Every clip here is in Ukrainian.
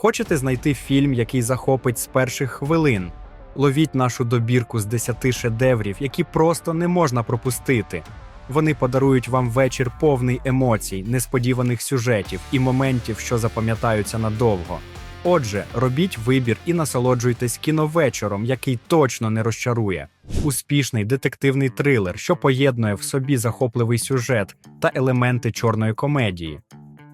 Хочете знайти фільм, який захопить з перших хвилин? Ловіть нашу добірку з 10 шедеврів, які просто не можна пропустити. Вони подарують вам вечір повний емоцій, несподіваних сюжетів і моментів, що запам'ятаються надовго. Отже, робіть вибір і насолоджуйтесь кіновечором, який точно не розчарує. Успішний детективний трилер, що поєднує в собі захопливий сюжет та елементи чорної комедії.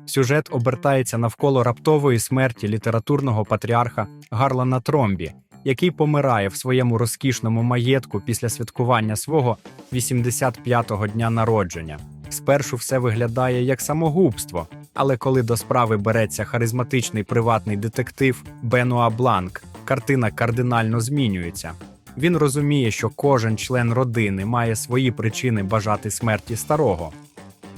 Сюжет обертається навколо раптової смерті літературного патріарха Гарлана Тромбі, який помирає в своєму розкішному маєтку після святкування свого 85-го дня народження. Спершу все виглядає як самогубство, але коли до справи береться харизматичний приватний детектив Бенуа Бланк, картина кардинально змінюється. Він розуміє, що кожен член родини має свої причини бажати смерті старого.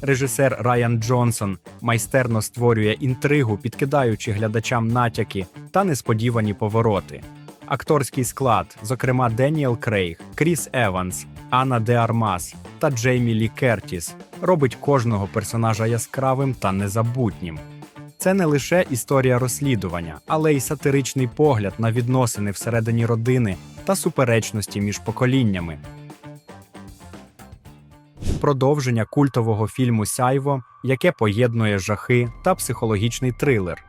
Режисер Райан Джонсон майстерно створює інтригу, підкидаючи глядачам натяки та несподівані повороти. Акторський склад, зокрема Деніел Крейг, Кріс Еванс, Анна Де Армас та Джеймі Лі Кертіс, робить кожного персонажа яскравим та незабутнім. Це не лише історія розслідування, але й сатиричний погляд на відносини всередині родини та суперечності між поколіннями. Продовження культового фільму Сяйво, яке поєднує жахи та психологічний трилер.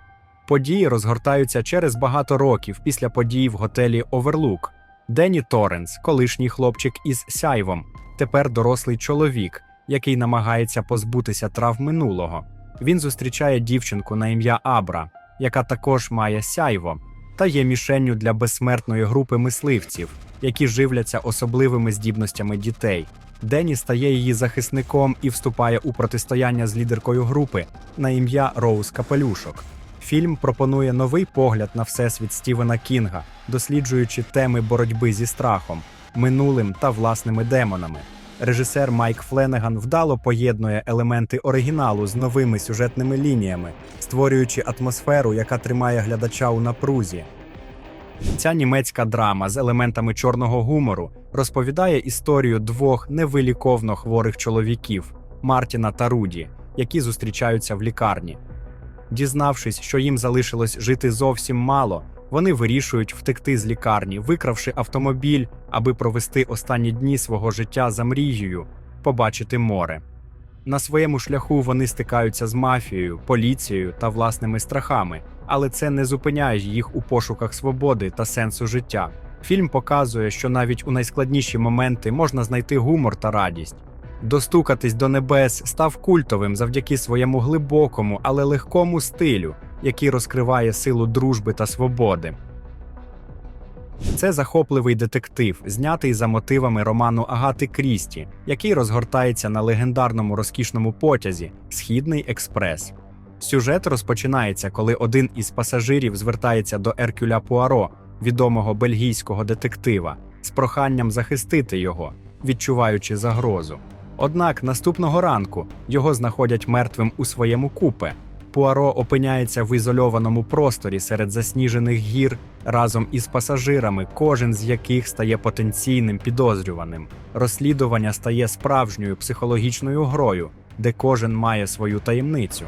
Події розгортаються через багато років після подій в готелі Оверлук. Денні Торренс, колишній хлопчик із сяйвом, тепер дорослий чоловік, який намагається позбутися травм минулого. Він зустрічає дівчинку на ім'я Абра, яка також має сяйво, та є мішенню для безсмертної групи мисливців, які живляться особливими здібностями дітей. Денні стає її захисником і вступає у протистояння з лідеркою групи на ім'я Роуз Капелюшок. Фільм пропонує новий погляд на всесвіт Стівена Кінга, досліджуючи теми боротьби зі страхом, минулим та власними демонами. Режисер Майк Фленеган вдало поєднує елементи оригіналу з новими сюжетними лініями, створюючи атмосферу, яка тримає глядача у напрузі. Ця німецька драма з елементами чорного гумору розповідає історію двох невиліковно хворих чоловіків Мартіна та Руді, які зустрічаються в лікарні. Дізнавшись, що їм залишилось жити зовсім мало, вони вирішують втекти з лікарні, викравши автомобіль, аби провести останні дні свого життя за мрією побачити море. На своєму шляху вони стикаються з мафією, поліцією та власними страхами, але це не зупиняє їх у пошуках свободи та сенсу життя. Фільм показує, що навіть у найскладніші моменти можна знайти гумор та радість. Достукатись до небес став культовим завдяки своєму глибокому, але легкому стилю, який розкриває силу дружби та свободи. Це захопливий детектив, знятий за мотивами роману Агати Крісті, який розгортається на легендарному розкішному потязі Східний експрес. Сюжет розпочинається, коли один із пасажирів звертається до Еркюля Пуаро, відомого бельгійського детектива, з проханням захистити його, відчуваючи загрозу. Однак наступного ранку його знаходять мертвим у своєму купе. Пуаро опиняється в ізольованому просторі серед засніжених гір разом із пасажирами, кожен з яких стає потенційним підозрюваним. Розслідування стає справжньою психологічною грою, де кожен має свою таємницю.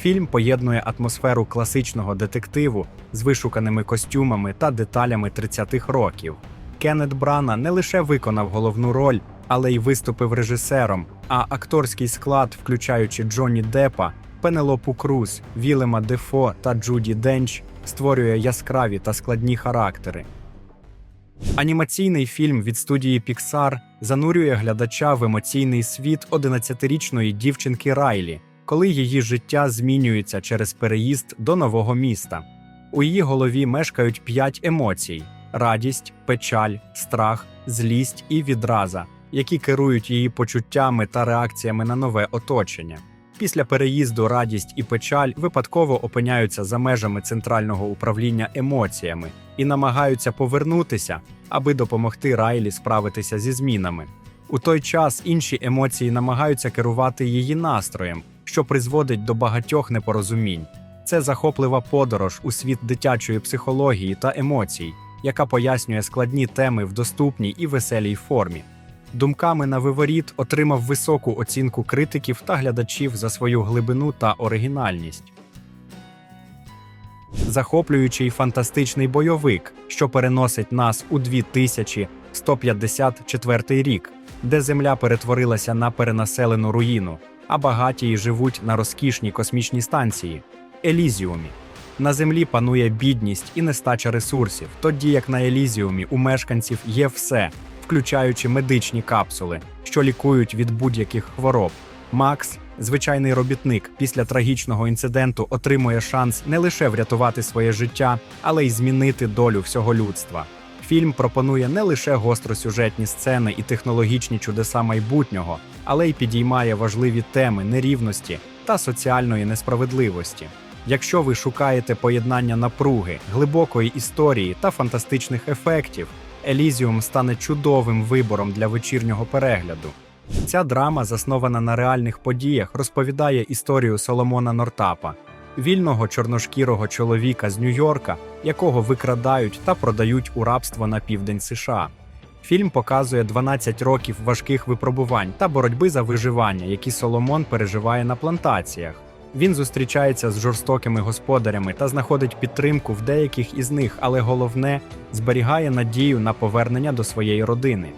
Фільм поєднує атмосферу класичного детективу з вишуканими костюмами та деталями 30-х років. Кеннет Брана не лише виконав головну роль, але й виступив режисером, а акторський склад, включаючи Джонні Деппа, Пенелопу Круз, Вілема Дефо та Джуді Денч, створює яскраві та складні характери. Анімаційний фільм від студії Pixar занурює глядача в емоційний світ 11-річної дівчинки Райлі, коли її життя змінюється через переїзд до нового міста. У її голові мешкають п'ять емоцій: радість, печаль, страх, злість і відраза, які керують її почуттями та реакціями на нове оточення. Після переїзду радість і печаль випадково опиняються за межами центрального управління емоціями і намагаються повернутися, аби допомогти Райлі справитися зі змінами. У той час інші емоції намагаються керувати її настроєм, що призводить до багатьох непорозумінь. Це захоплива подорож у світ дитячої психології та емоцій, яка пояснює складні теми в доступній і веселій формі. Думками на виворіт отримав високу оцінку критиків та глядачів за свою глибину та оригінальність. захоплюючий фантастичний бойовик, що переносить нас у 2154 рік, де земля перетворилася на перенаселену руїну, а багатії живуть на розкішній космічній станції Елізіумі. На землі панує бідність і нестача ресурсів, тоді як на Елізіумі у мешканців є все, включаючи медичні капсули, що лікують від будь-яких хвороб. Макс, звичайний робітник, після трагічного інциденту отримує шанс не лише врятувати своє життя, але й змінити долю всього людства. Фільм пропонує не лише гостросюжетні сцени і технологічні чудеса майбутнього, але й підіймає важливі теми нерівності та соціальної несправедливості. Якщо ви шукаєте поєднання напруги, глибокої історії та фантастичних ефектів, Елізіум стане чудовим вибором для вечірнього перегляду. Ця драма, заснована на реальних подіях, розповідає історію Соломона Нортапа, вільного чорношкірого чоловіка з Нью-Йорка, якого викрадають та продають у рабство на південь США. Фільм показує 12 років важких випробувань та боротьби за виживання, які Соломон переживає на плантаціях. Він зустрічається з жорстокими господарями та знаходить підтримку в деяких із них, але головне зберігає надію на повернення до своєї родини.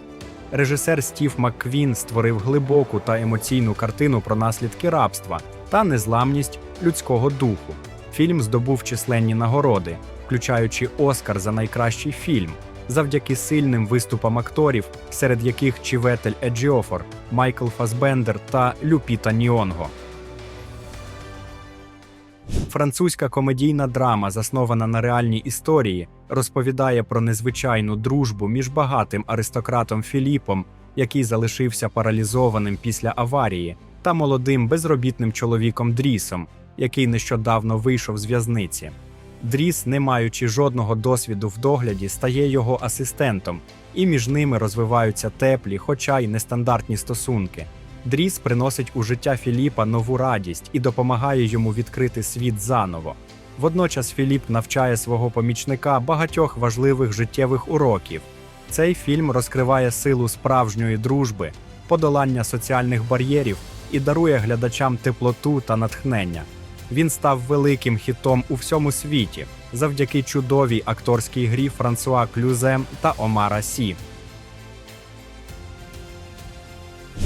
Режисер Стів Макквін створив глибоку та емоційну картину про наслідки рабства та незламність людського духу. Фільм здобув численні нагороди, включаючи Оскар за найкращий фільм, завдяки сильним виступам акторів, серед яких Чіветель Еджіофор, Майкл Фасбендер та Люпіта Ніонго. Французька комедійна драма, заснована на реальній історії, розповідає про незвичайну дружбу між багатим аристократом Філіпом, який залишився паралізованим після аварії, та молодим безробітним чоловіком Дрісом, який нещодавно вийшов з в'язниці. Дріс, не маючи жодного досвіду в догляді, стає його асистентом, і між ними розвиваються теплі, хоча й нестандартні стосунки. Дріс приносить у життя Філіпа нову радість і допомагає йому відкрити світ заново. Водночас Філіп навчає свого помічника багатьох важливих життєвих уроків. Цей фільм розкриває силу справжньої дружби, подолання соціальних бар'єрів і дарує глядачам теплоту та натхнення. Він став великим хітом у всьому світі завдяки чудовій акторській грі Франсуа Клюзе та Омара Сі.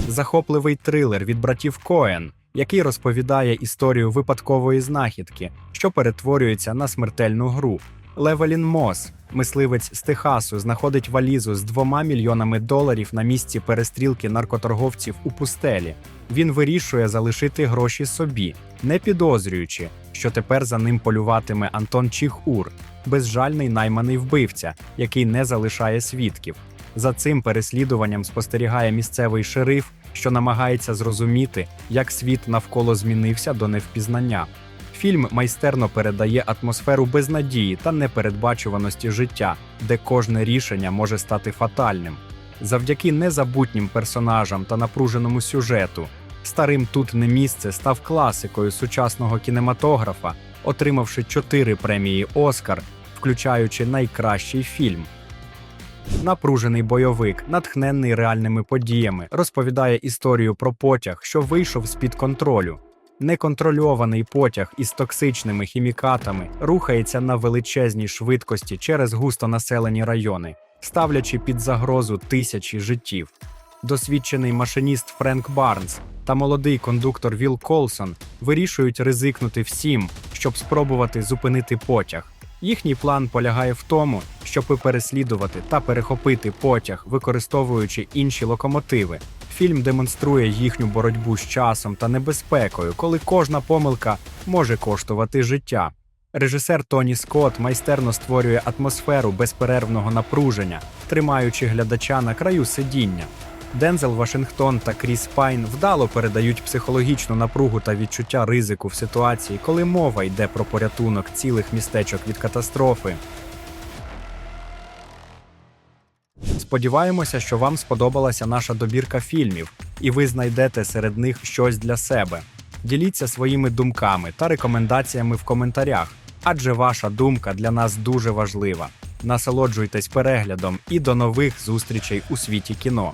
захопливий трилер від братів Коен, який розповідає історію випадкової знахідки, що перетворюється на смертельну гру. Левелін Мос, мисливець з Техасу, знаходить валізу з двома мільйонами доларів на місці перестрілки наркоторговців у пустелі. Він вирішує залишити гроші собі, не підозрюючи, що тепер за ним полюватиме Антон Чіхур, безжальний найманий вбивця, який не залишає свідків. За цим переслідуванням спостерігає місцевий шериф, що намагається зрозуміти, як світ навколо змінився до невпізнання. Фільм майстерно передає атмосферу безнадії та непередбачуваності життя, де кожне рішення може стати фатальним. Завдяки незабутнім персонажам та напруженому сюжету, старим тут не місце став класикою сучасного кінематографа, отримавши чотири премії Оскар, включаючи найкращий фільм. Напружений бойовик, натхненний реальними подіями, розповідає історію про потяг, що вийшов з-під контролю. Неконтрольований потяг із токсичними хімікатами рухається на величезній швидкості через густонаселені райони, ставлячи під загрозу тисячі життів. Досвідчений машиніст Френк Барнс та молодий кондуктор Віл Колсон вирішують ризикнути всім, щоб спробувати зупинити потяг. Їхній план полягає в тому, щоб переслідувати та перехопити потяг, використовуючи інші локомотиви. Фільм демонструє їхню боротьбу з часом та небезпекою, коли кожна помилка може коштувати життя. Режисер Тоні Скотт майстерно створює атмосферу безперервного напруження, тримаючи глядача на краю сидіння. Дензел Вашингтон та Кріс Пайн вдало передають психологічну напругу та відчуття ризику в ситуації, коли мова йде про порятунок цілих містечок від катастрофи. Сподіваємося, що вам сподобалася наша добірка фільмів, і ви знайдете серед них щось для себе. Діліться своїми думками та рекомендаціями в коментарях, адже ваша думка для нас дуже важлива. Насолоджуйтесь переглядом і до нових зустрічей у світі кіно.